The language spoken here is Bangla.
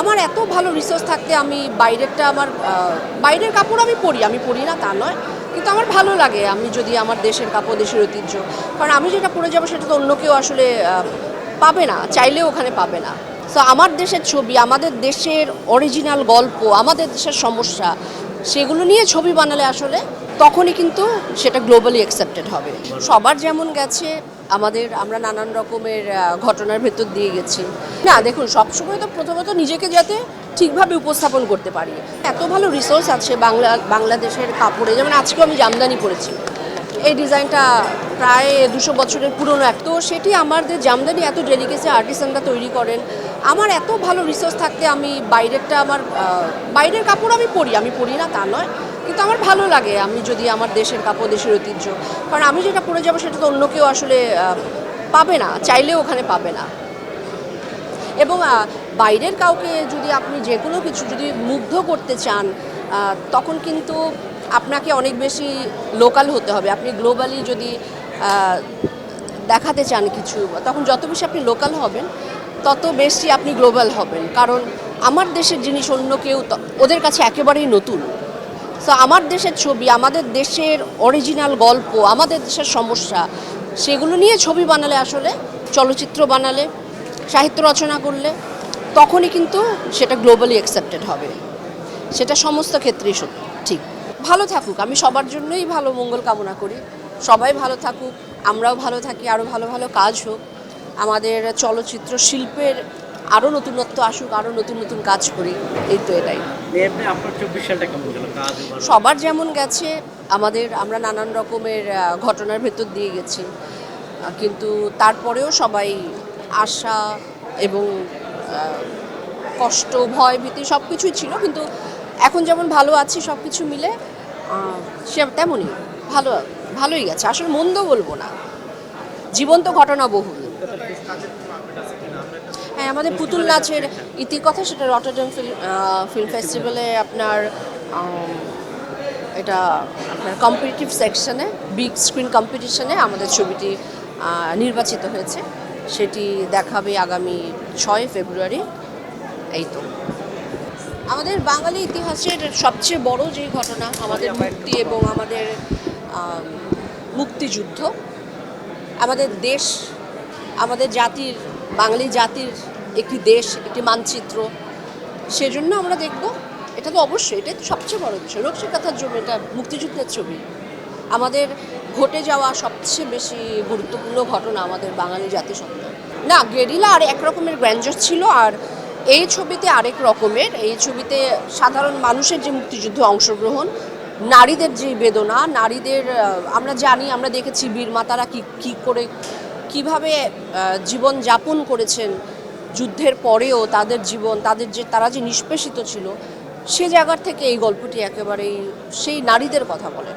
আমার এত ভালো রিসোর্স থাকতে আমি বাইরেরটা আমার বাইরের কাপড় আমি পরি আমি পরি না, তা নয়। কিন্তু আমার ভালো লাগে আমি যদি আমার দেশের কাপড়, দেশের ঐতিহ্য। কারণ আমি যেটা পরে যাব সেটা তো অন্য কেউ আসলে পাবে না, চাইলেও ওখানে পাবে না। সো আমার দেশের ছবি, আমাদের দেশের অরিজিনাল গল্প, আমাদের দেশের সমস্যা, সেগুলো নিয়ে ছবি বানালে আসলে তখনই কিন্তু সেটা গ্লোবালি অ্যাকসেপ্টেড হবে। সবার যেমন গেছে আমাদের, আমরা নানান রকমের ঘটনার ভেতর দিয়ে গেছি। না, দেখুন, সবসময় তো প্রথমত নিজেকে যাতে ঠিকভাবে উপস্থাপন করতে পারি। এত ভালো রিসোর্স আছে বাংলা, বাংলাদেশের কাপড়ে। যেমন আজকেও আমি জামদানি পরেছি। এই ডিজাইনটা প্রায় দুশো বছরের পুরনো এক। তো সেটি আমাদের জামদানি এত ডেলিকেসি আর্টিসানরা তৈরি করেন। আমার এত ভালো রিসোর্স থাকতে আমি বাইরেরটা আমার বাইরের কাপড় আমি পরি। আমি পরি না, তা নয়। কিন্তু আমার ভালো লাগে আমি যদি আমার দেশের কাপড়, দেশের ঐতিহ্য। কারণ আমি যেটা পরে যাব সেটা তো অন্য কেউ আসলে পাবে না, চাইলেও ওখানে পাবে না। এবং বাইরের কাউকে যদি আপনি যে কোনো কিছু যদি মুগ্ধ করতে চান তখন কিন্তু আপনাকে অনেক বেশি লোকাল হতে হবে। আপনি গ্লোবালি যদি দেখাতে চান কিছু, তখন যত বেশি আপনি লোকাল হবেন, তত বেশি আপনি গ্লোবাল হবেন। কারণ আমার দেশের জিনিস অন্য কেউ ওদের কাছে একেবারেই নতুন। সো আমার দেশের ছবি, আমাদের দেশের অরিজিনাল গল্প, আমাদের দেশের সমস্যা, সেগুলো নিয়ে ছবি বানালে আসলে, চলচ্চিত্র বানালে, সাহিত্য রচনা করলে, তখনই কিন্তু সেটা গ্লোবালি অ্যাকসেপ্টেড হবে। সেটা সমস্ত ক্ষেত্রেই সত্যি, ঠিক। ভালো থাকুক, আমি সবার জন্যই ভালো মঙ্গল কামনা করি। সবাই ভালো থাকুক, আমরাও ভালো থাকি, আরও ভালো ভালো কাজ হোক। আমাদের চলচ্চিত্র শিল্পের আরও নতুনত্ব আসুক আরও নতুন নতুন কাজ করি এই তো এটাই। সবার যেমন গেছে আমাদের আমরা নানান রকমের ঘটনার ভেতর দিয়ে গেছি। কিন্তু তারপরেও সবাই আশা এবং কষ্ট ভয় ভীতি সব কিছুই ছিল। কিন্তু এখন যেমন ভালো আছি সব কিছু মিলে সে তেমনই ভালো ভালোই গেছে। আসলে মন্দ বলব না। জীবন্ত ঘটনা বহুল। আমাদের পুতুল নাচের ইতিকথা সেটা রটারডাম ফিল্ম ফিল্ম ফেস্টিভ্যালে আপনার এটা আপনার কম্পিটিটিভ সেকশনে বিগ স্ক্রিন কম্পিটিশনে আমাদের ছবিটি নির্বাচিত হয়েছে। সেটি দেখাবে আগামী ছয় ফেব্রুয়ারি। এই তো। আমাদের বাঙালি ইতিহাসের সবচেয়ে বড় যে ঘটনা, আমাদের মুক্তি এবং আমাদের মুক্তিযুদ্ধ, আমাদের দেশ, আমাদের জাতির, বাঙালি জাতির একটি দেশ, একটি মানচিত্র। সেজন্য আমরা দেখব, এটা তো অবশ্যই এটাই তো সবচেয়ে বড় বিষয়। রক্ষিকথার জন্য এটা মুক্তিযুদ্ধের ছবি। আমাদের ঘটে যাওয়া সবচেয়ে বেশি গুরুত্বপূর্ণ ঘটনা আমাদের বাঙালি জাতিসত্তা। না, গেরিলা আর এক রকমের গ্র্যান্ডার ছিল, আর এই ছবিতে আরেক রকমের। এই ছবিতে সাধারণ মানুষের যে মুক্তিযুদ্ধে অংশগ্রহণ, নারীদের যে বেদনা, নারীদের আমরা জানি, আমরা দেখেছি বীর মাতারা কি, কী করে, কীভাবে জীবন যাপন করেছেন যুদ্ধের পরেও তাদের জীবন, তাদের যে, তারা যে নিষ্পেষিত ছিল, সে জায়গার থেকে এই গল্পটি একেবারেই, সেই নারীদের কথা বলে